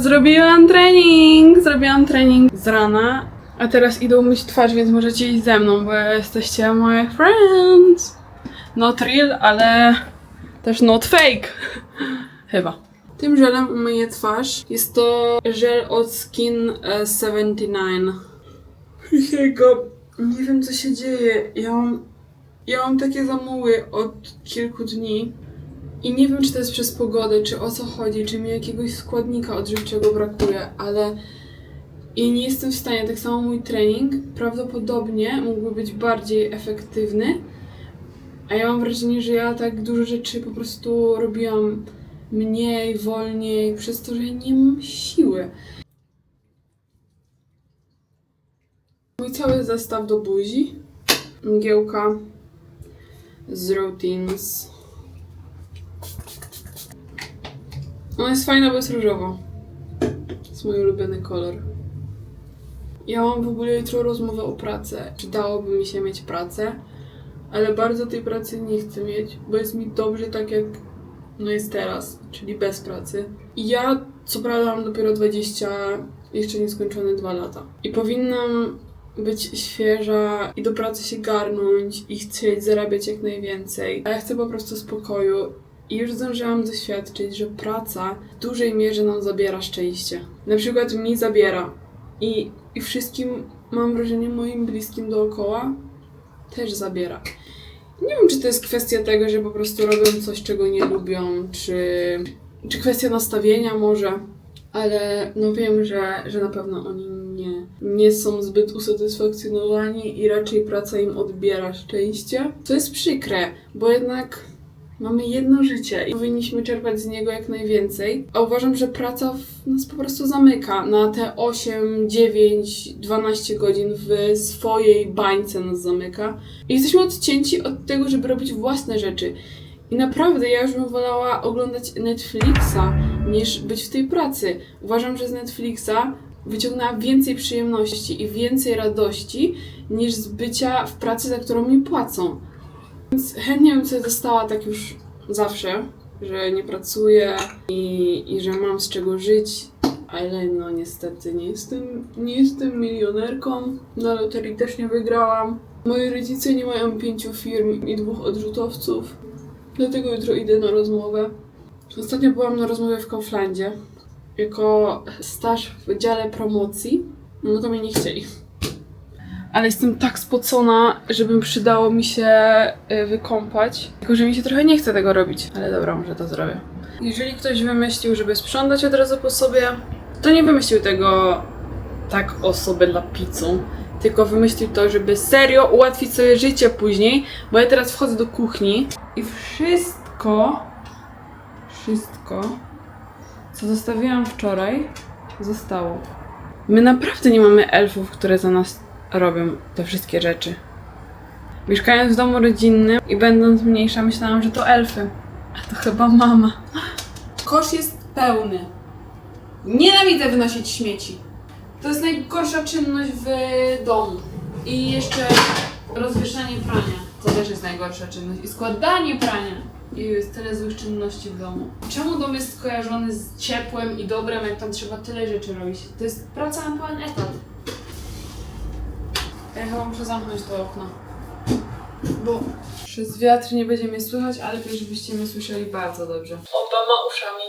Zrobiłam trening! Zrobiłam trening z rana, a teraz idę umyć twarz, więc możecie iść ze mną, bo jesteście moje friends. Not real, ale też not fake. Chyba. Tym żelem umyję twarz. Jest to żel od Skin e, 79. Jego. Nie wiem co się dzieje. Ja mam, ja mam takie zamuły od kilku dni. I nie wiem, czy to jest przez pogodę, czy o co chodzi, czy mi jakiegoś składnika odżywczego brakuje, ale i nie jestem w stanie. Tak samo mój trening prawdopodobnie mógłby być bardziej efektywny, a ja mam wrażenie, że ja tak dużo rzeczy po prostu robiłam mniej, wolniej, przez to, że nie mam siły. Mój cały zestaw do buzi. Mgiełka z Routines. Ona jest fajna, bo jest. To jest mój ulubiony kolor. Ja mam w ogóle jutro rozmowę o pracy. Czy dałoby mi się mieć pracę? Ale bardzo tej pracy nie chcę mieć, bo jest mi dobrze tak jak no jest teraz, czyli bez pracy. I ja co prawda mam dopiero 20, jeszcze nieskończone 2 lata. I powinnam być świeża i do pracy się garnąć i chcieć zarabiać jak najwięcej. A ja chcę po prostu spokoju. I już zdążyłam doświadczyć, że praca w dużej mierze nam zabiera szczęście. Na przykład mi zabiera. I, i wszystkim, mam wrażenie, moim bliskim dookoła też zabiera. Nie wiem, czy to jest kwestia tego, że po prostu robią coś, czego nie lubią, czy, czy kwestia nastawienia może, ale no wiem, że, że na pewno oni nie, nie są zbyt usatysfakcjonowani i raczej praca im odbiera szczęście. To jest przykre, bo jednak mamy jedno życie i powinniśmy czerpać z niego jak najwięcej. A uważam, że praca nas po prostu zamyka na te 8, 9, 12 godzin w swojej bańce nas zamyka. I jesteśmy odcięci od tego, żeby robić własne rzeczy. I naprawdę ja już bym wolała oglądać Netflixa niż być w tej pracy. Uważam, że z Netflixa wyciągnęła więcej przyjemności i więcej radości niż z bycia w pracy, za którą mi płacą. Więc chętnie bym sobie została tak już zawsze, że nie pracuję i, i że mam z czego żyć, ale no niestety nie jestem, nie jestem milionerką. Na loterii też nie wygrałam. Moi rodzice nie mają pięciu firm i dwóch odrzutowców, dlatego jutro idę na rozmowę. Ostatnio byłam na rozmowie w Kauflandzie jako staż w dziale promocji, no to mnie nie chcieli. Ale jestem tak spocona, żebym przydało mi się y, wykąpać. Tylko, że mi się trochę nie chce tego robić. Ale dobra, może to zrobię. Jeżeli ktoś wymyślił, żeby sprzątać od razu po sobie, to nie wymyślił tego tak o sobie dla pizzą. Tylko wymyślił to, żeby serio ułatwić sobie życie później, bo ja teraz wchodzę do kuchni i wszystko, wszystko, co zostawiłam wczoraj, zostało. My naprawdę nie mamy elfów, które za nas robią te wszystkie rzeczy. Mieszkając w domu rodzinnym i będąc mniejsza, myślałam, że to elfy. A to chyba mama. Kosz jest pełny. Nienawidzę wynosić śmieci. To jest najgorsza czynność w domu. I jeszcze rozwieszanie prania. To też jest najgorsza czynność. I składanie prania. I jest tyle złych czynności w domu. Czemu dom jest skojarzony z ciepłem i dobrem, jak tam trzeba tyle rzeczy robić? To jest praca na pełen etat. Ja chyba muszę zamknąć to okno. Bo przez wiatr nie będzie mnie słychać, ale lepiej, żebyście mnie słyszeli bardzo dobrze. Obama uszami.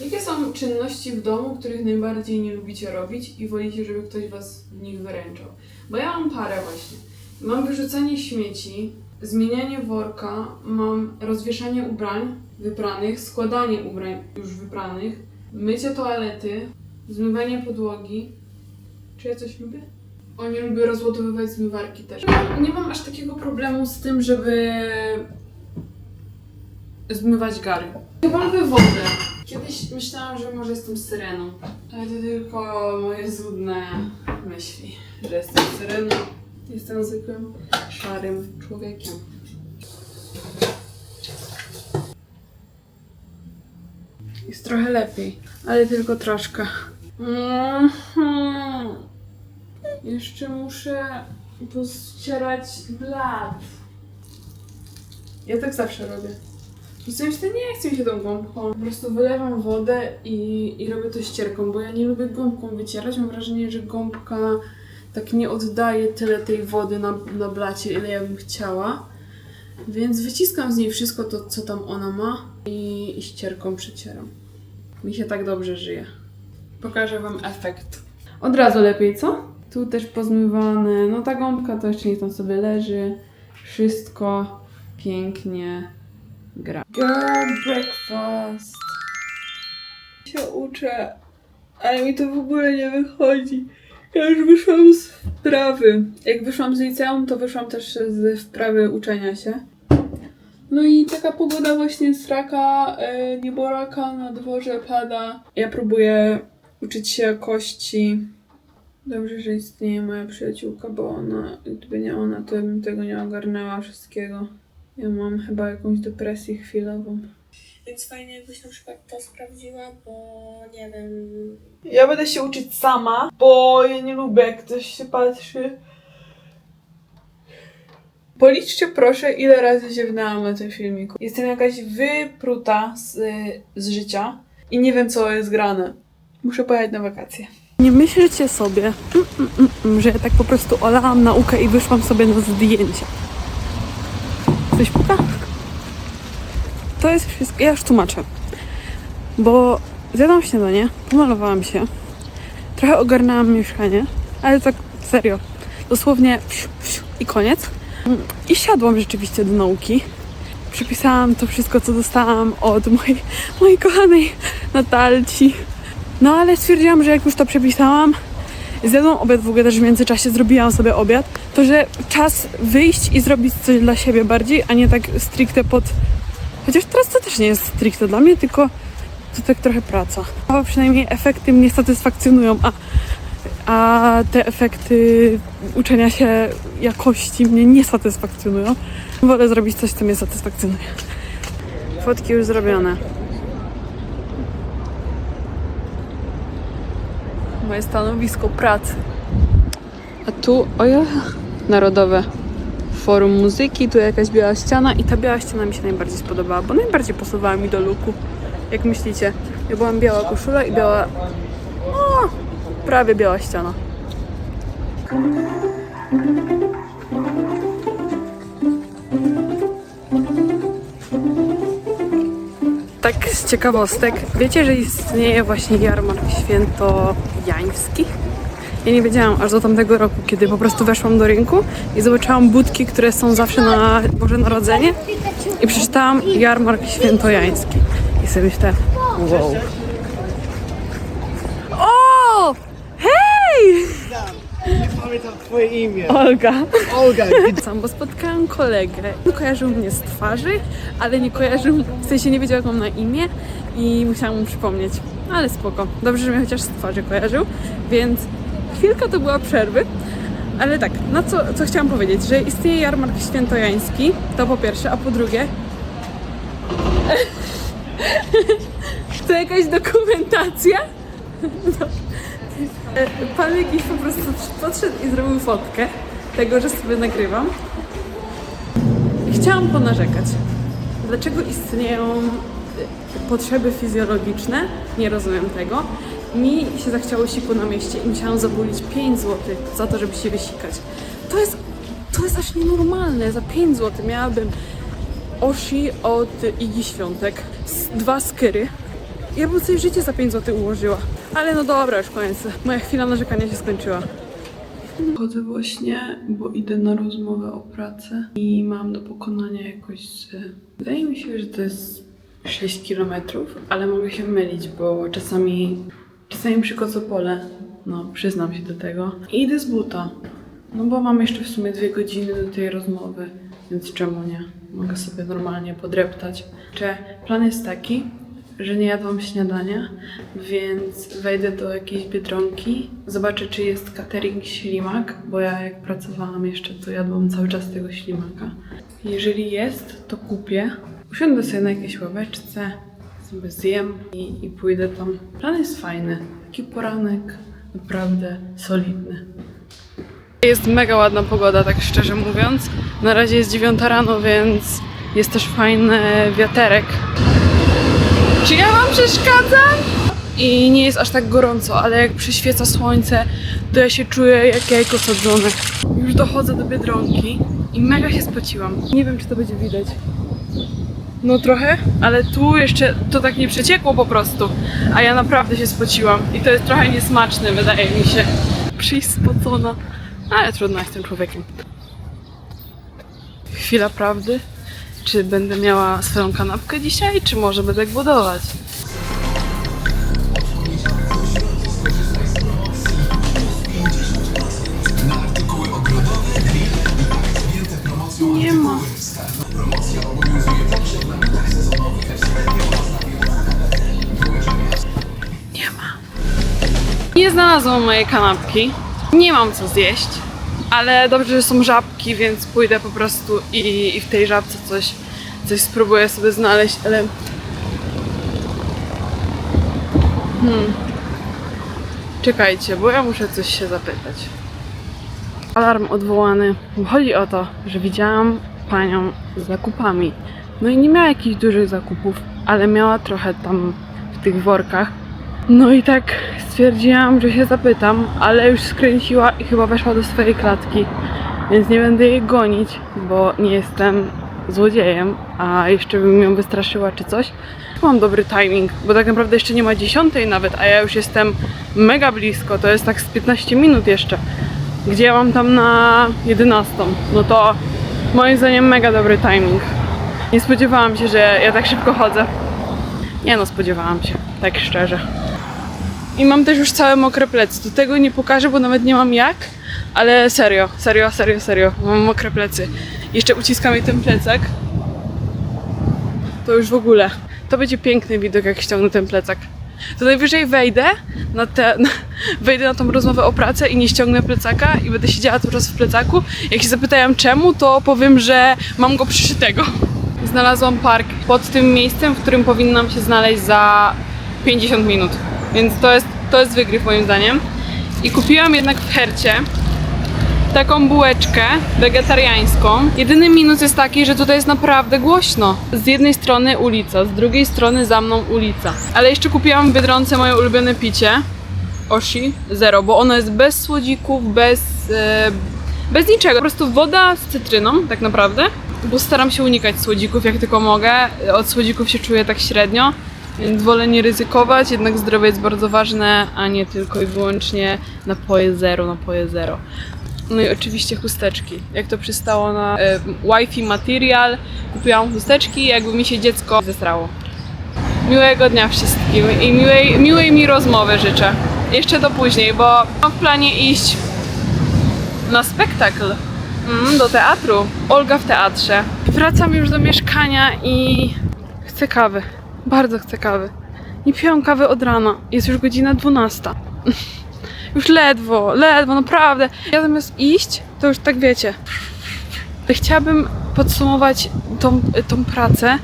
Jakie są czynności w domu, których najbardziej nie lubicie robić i wolicie, żeby ktoś was w nich wyręczał? Bo ja mam parę właśnie. Mam wyrzucanie śmieci, zmienianie worka, mam rozwieszanie ubrań wypranych, składanie ubrań już wypranych, mycie toalety, zmywanie podłogi, czy ja coś lubię? O, nie lubię rozładowywać zmywarki też. Nie, nie mam aż takiego problemu z tym, żeby zmywać gary. Chyba lubię wodę. Kiedyś myślałam, że może jestem syreną. Ale to tylko moje złudne myśli, że jestem syreną. Jestem zwykłym, szarym człowiekiem. Jest trochę lepiej, ale tylko troszkę. Mhm. Jeszcze muszę pościerać blat. Ja tak zawsze robię. W sensie nie chce mi się tą gąbką. Po prostu wylewam wodę i, i robię to ścierką, bo ja nie lubię gąbką wycierać. Mam wrażenie, że gąbka tak nie oddaje tyle tej wody na, na blacie, ile ja bym chciała. Więc wyciskam z niej wszystko to, co tam ona ma i, i ścierką przecieram. Mi się tak dobrze żyje. Pokażę Wam efekt. Od razu lepiej, co? Tu też pozmywane. No ta gąbka to jeszcze niech tam sobie leży. Wszystko pięknie gra. Girl breakfast. Się uczę, ale mi to w ogóle nie wychodzi. Ja już wyszłam z wprawy. Jak wyszłam z liceum, to wyszłam też z wprawy uczenia się. No i taka pogoda właśnie sraka, e, nieboraka na dworze pada. Ja próbuję uczyć się kości. Dobrze, że istnieje moja przyjaciółka, bo ona, gdyby nie ona, to bym tego nie ogarnęła wszystkiego. Ja mam chyba jakąś depresję chwilową. Więc fajnie jakbyś na przykład to sprawdziła, bo nie wiem. Ja będę się uczyć sama, bo ja nie lubię, jak ktoś się patrzy. Policzcie proszę, ile razy ziewnęłam na tym filmiku. Jestem jakaś wypruta z, z życia i nie wiem, co jest grane. Muszę pojechać na wakacje. Nie myślcie sobie, mm, mm, mm, że ja tak po prostu olałam naukę i wyszłam sobie na zdjęcia. Coś puka? To jest wszystko. Ja już tłumaczę. Bo zjadłam śniadanie, pomalowałam się, trochę ogarnęłam mieszkanie, ale tak serio, dosłownie psiu, psiu, i koniec. I siadłam rzeczywiście do nauki. Przepisałam to wszystko, co dostałam od mojej, mojej kochanej Natalci. No ale stwierdziłam, że jak już to przepisałam, zjadłam obiad w ogóle też w międzyczasie, zrobiłam sobie obiad, to że czas wyjść i zrobić coś dla siebie bardziej, a nie tak stricte pod... Chociaż teraz to też nie jest stricte dla mnie, tylko to tak trochę praca. A przynajmniej efekty mnie satysfakcjonują, a, a te efekty uczenia się jakości mnie nie satysfakcjonują. Wolę zrobić coś, co mnie satysfakcjonuje. Fotki już zrobione. Moje stanowisko pracy. A tu, oje, Narodowe Forum Muzyki, tu jakaś biała ściana i ta biała ściana mi się najbardziej spodobała, bo najbardziej pasowała mi do looku. Jak myślicie? Ja byłam biała koszula i biała, o, prawie biała ściana. Tak z ciekawostek, wiecie, że istnieje właśnie jarmark świętojański? Ja nie wiedziałam aż do tamtego roku, kiedy po prostu weszłam do rynku i zobaczyłam budki, które są zawsze na Boże Narodzenie i przeczytałam jarmark świętojański. I sobie myślę, wow. O! Hej! Nie pamiętam twoje imię. Olga. Olga. Sam, bo spotkałam kolegę. Kojarzył mnie z twarzy, ale nie kojarzył, w sensie nie wiedział jak mam na imię i musiałam mu przypomnieć. Ale spoko. Dobrze, że mnie chociaż z twarzy kojarzył, więc chwilka to była przerwy. Ale tak, na co, co chciałam powiedzieć, że istnieje jarmark świętojański, to po pierwsze, a po drugie to jakaś dokumentacja? No. Pan jakiś po prostu podszedł i zrobił fotkę tego, że sobie nagrywam. Chciałam ponarzekać. Dlaczego istnieją potrzeby fizjologiczne? Nie rozumiem tego. Mi się zachciało siku na mieście i musiałam zabulić 5 zł za to, żeby się wysikać. To jest, to jest aż nienormalne. Za 5 zł miałabym Oshi od Igi Świątek, dwa skyry. Ja bym sobie życie za 5 zł ułożyła. Ale no dobra, już koniec. Moja chwila narzekania się skończyła. Chodzę właśnie, bo idę na rozmowę o pracę i mam do pokonania jakoś. Wydaje mi się, że to jest 6 km, ale mogę się mylić, bo czasami, czasami przychodzę pole, no przyznam się do tego. I idę z buta, no bo mam jeszcze w sumie dwie godziny do tej rozmowy, więc czemu nie? Mogę sobie normalnie podreptać. Czy plan jest taki, że nie jadłam śniadania, więc wejdę do jakiejś biedronki, zobaczę, czy jest catering ślimak, bo ja jak pracowałam jeszcze, to jadłam cały czas tego ślimaka. Jeżeli jest, to kupię. Usiądę sobie na jakiejś ławeczce, sobie zjem i, i pójdę tam. Plan jest fajny. Taki poranek naprawdę solidny. Jest mega ładna pogoda, tak szczerze mówiąc. Na razie jest 9 rano, więc Jest też fajny wiaterek. Czy ja wam przeszkadzam? I nie jest aż tak gorąco, ale jak przyświeca słońce, to ja się czuję jak jajko sadzone. Już dochodzę do Biedronki i mega się spociłam. Nie wiem, czy to będzie widać. No trochę, ale tu jeszcze to tak nie przeciekło po prostu, a ja naprawdę się spociłam i to jest trochę niesmaczne, wydaje mi się. Przyjść spocona, ale trudno, jestem człowiekiem. Chwila prawdy. Czy będę miała swoją kanapkę dzisiaj, czy może będę głodować? Nie znalazłam mojej kanapki. Nie mam co zjeść. Ale dobrze, że są żabki, więc pójdę po prostu i, i w tej żabce coś, coś spróbuję sobie znaleźć, ale... Hmm. Czekajcie, bo ja muszę coś się zapytać. Alarm odwołany. Chodzi o to, że widziałam panią z zakupami. No i nie miała jakichś dużych zakupów, ale miała trochę tam w tych workach. No i tak stwierdziłam, że się zapytam, ale już skręciła i chyba weszła do swojej klatki, więc nie będę jej gonić, bo nie jestem złodziejem, a jeszcze bym ją wystraszyła czy coś. Mam dobry timing, bo tak naprawdę jeszcze nie ma dziesiątej nawet, a ja już jestem mega blisko, to jest tak z 15 minut jeszcze, gdzie ja mam tam na 11, no to moim zdaniem mega dobry timing. Nie spodziewałam się, że ja tak szybko chodzę. Nie no, spodziewałam się, tak szczerze. I mam też już całe mokre plecy. Do tego nie pokażę, bo nawet nie mam jak, ale serio, serio, serio, serio. Mam mokre plecy. Jeszcze uciskam jej ten plecak. To już w ogóle. To będzie piękny widok, jak ściągnę ten plecak. To najwyżej wejdę na te, na, wejdę na tą rozmowę o pracę i nie ściągnę plecaka i będę siedziała cały czas w plecaku. Jak się zapytają czemu, to powiem, że mam go przyszytego. Znalazłam park pod tym miejscem, w którym powinnam się znaleźć za 50 minut. Więc to jest, to jest wygryw moim zdaniem. I kupiłam jednak w Hercie taką bułeczkę wegetariańską. Jedyny minus jest taki, że tutaj jest naprawdę głośno. Z jednej strony ulica, z drugiej strony za mną ulica. Ale jeszcze kupiłam w Biedronce moje ulubione picie. Oshi Zero, bo ono jest bez słodzików, bez, e, bez niczego. Po prostu woda z cytryną, tak naprawdę. Bo staram się unikać słodzików jak tylko mogę. Od słodzików się czuję tak średnio. Więc wolę nie ryzykować, jednak zdrowie jest bardzo ważne, a nie tylko i wyłącznie napoje zero, napoje zero. No i oczywiście chusteczki. Jak to przystało na e, Wi-Fi Material, kupiłam chusteczki, jakby mi się dziecko zesrało. Miłego dnia wszystkim i miłej, miłej mi rozmowy życzę. Jeszcze do później, bo mam w planie iść na spektakl. Mm, do teatru. Olga w teatrze. Wracam już do mieszkania i chcę kawy. Bardzo chcę kawy. Nie piłam kawy od rana. Jest już godzina 12. Już ledwo, ledwo, naprawdę. Ja zamiast iść, to już tak wiecie. Chciałabym podsumować tą, tą pracę,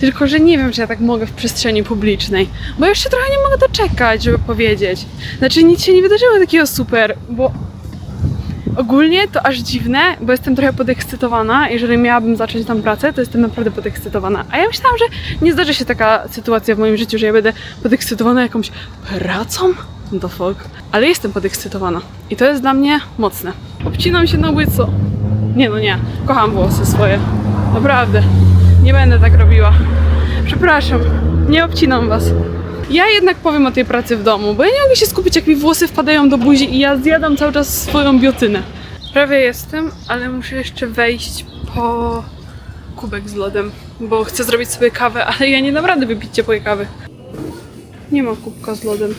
tylko że nie wiem, czy ja tak mogę w przestrzeni publicznej. Bo jeszcze trochę nie mogę doczekać, żeby powiedzieć. Znaczy, nic się nie wydarzyło takiego super, bo ogólnie to aż dziwne, bo jestem trochę podekscytowana. Jeżeli miałabym zacząć tam pracę, to jestem naprawdę podekscytowana. A ja myślałam, że nie zdarzy się taka sytuacja w moim życiu, że ja będę podekscytowana jakąś pracą. The fuck. Ale jestem podekscytowana. I to jest dla mnie mocne. Obcinam się na łyco. Nie no nie. Kocham włosy swoje. Naprawdę. Nie będę tak robiła. Przepraszam. Nie obcinam was. Ja jednak powiem o tej pracy w domu, bo ja nie mogę się skupić, jak mi włosy wpadają do buzi i ja zjadam cały czas swoją biotynę. Prawie jestem, ale muszę jeszcze wejść po kubek z lodem, bo chcę zrobić sobie kawę, ale ja nie dam rady wypić ciepłej kawy. Nie ma kubka z lodem.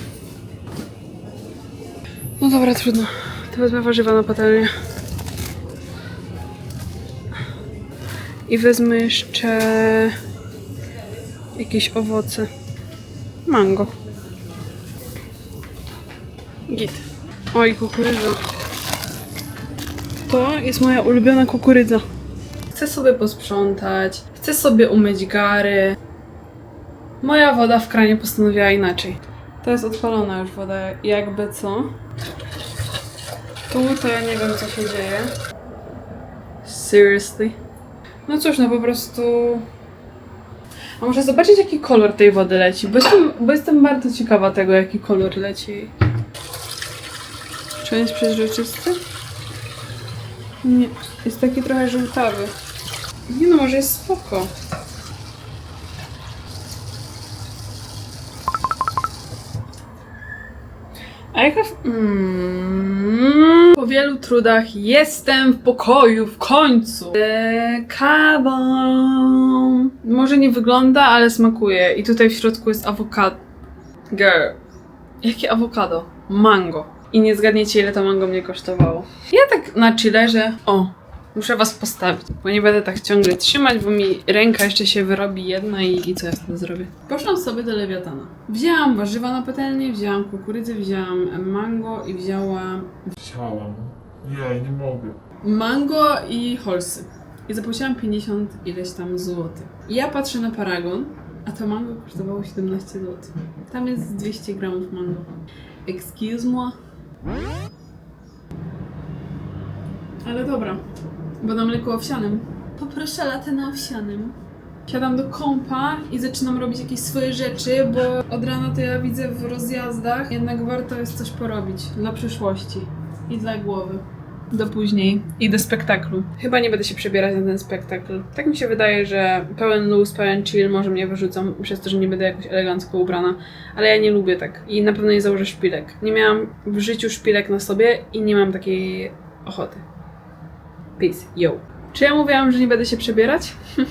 No dobra, trudno. To wezmę warzywa na patelnię. I wezmę jeszcze jakieś owoce. Mango. Git. Oj, kukurydza. To jest moja ulubiona kukurydza. Chcę sobie posprzątać, chcę sobie umyć gary. Moja woda w kranie postanowiła inaczej. To jest odpalona już woda, jakby co. Tu to ja nie wiem co się dzieje. Seriously. No cóż, no po prostu... A może zobaczyć, jaki kolor tej wody leci, bo jestem, bo jestem bardzo ciekawa tego, jaki kolor leci. Czy on jest przezroczysty? Nie, jest taki trochę żółtawy. Nie no, może jest spoko. A jaka... Mm, po wielu trudach jestem w pokoju w końcu. Eee, kawą. Może nie wygląda, ale smakuje. I tutaj w środku jest awokado. Girl. Jakie awokado? Mango. I nie zgadniecie, ile to mango mnie kosztowało. Ja tak na chillerze... O, muszę was postawić, bo nie będę tak ciągle trzymać, bo mi ręka jeszcze się wyrobi jedna i, i co ja wtedy zrobię? Poszłam sobie do Lewiatana. Wzięłam warzywa na patelnię, wzięłam kukurydzę, wzięłam mango i wzięłam Chciałam. Nie, nie mogę. mango i holsy. I zapłaciłam 50 ileś tam złotych. I ja patrzę na paragon, a to mango kosztowało 17 zł. Tam jest 200 gramów mango. Excuse moi. Ale dobra, bo na mleku owsianym. Poproszę latę na owsianym. Siadam do kąpa i zaczynam robić jakieś swoje rzeczy, bo od rana to ja widzę w rozjazdach. Jednak warto jest coś porobić dla przyszłości i dla głowy. Do później i do spektaklu. Chyba nie będę się przebierać na ten spektakl. Tak mi się wydaje, że pełen luz, pełen chill może mnie wyrzucą przez to, że nie będę jakoś elegancko ubrana. Ale ja nie lubię tak. I na pewno nie założę szpilek. Nie miałam w życiu szpilek na sobie i nie mam takiej ochoty. Peace, yo. Czy ja mówiłam, że nie będę się przebierać?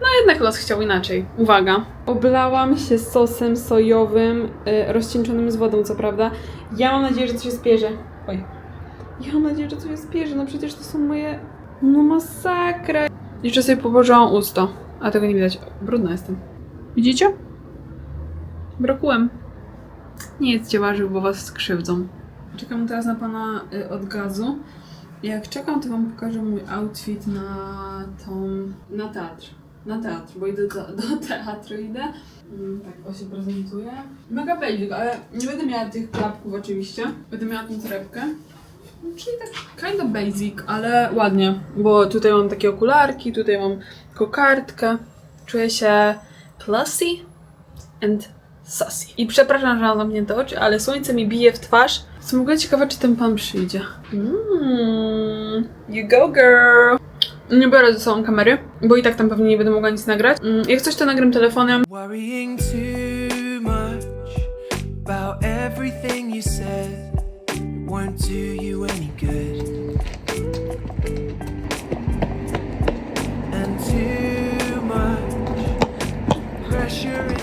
No jednak los chciał inaczej. Uwaga. Oblałam się sosem sojowym, y, rozcieńczonym z wodą, co prawda. Ja mam nadzieję, że coś się spierze. Oj. Ja mam nadzieję, że coś się spierze. No przecież to są moje... No masakra. Jeszcze sobie położyłam usto. A tego nie widać. Brudna jestem. Widzicie? Brokułem. Nie jedzcie warzyw, bo was skrzywdzą. Czekam teraz na pana y, od gazu. Jak czekam, to wam pokażę mój outfit na tą... na teatr. Na teatr, bo idę do, do teatru, idę. Mm, tak, o się prezentuje. Mega basic, ale nie będę miała tych klapków oczywiście. Będę miała tą torebkę. Czyli tak kind of basic, ale ładnie, bo tutaj mam takie okularki, tutaj mam kokardkę. Czuję się classy and sassy. I przepraszam, że mam zamknięte oczy, ale słońce mi bije w twarz. Jestem w ogóle ciekawa, czy ten pan przyjdzie. Mm, you go girl! Nie biorę ze sobą kamery, bo i tak tam pewnie nie będę mogła nic nagrać. Mm, Jak coś, to nagram telefonem. Worrying too much about everything you said it won't do you any good. And too much pressure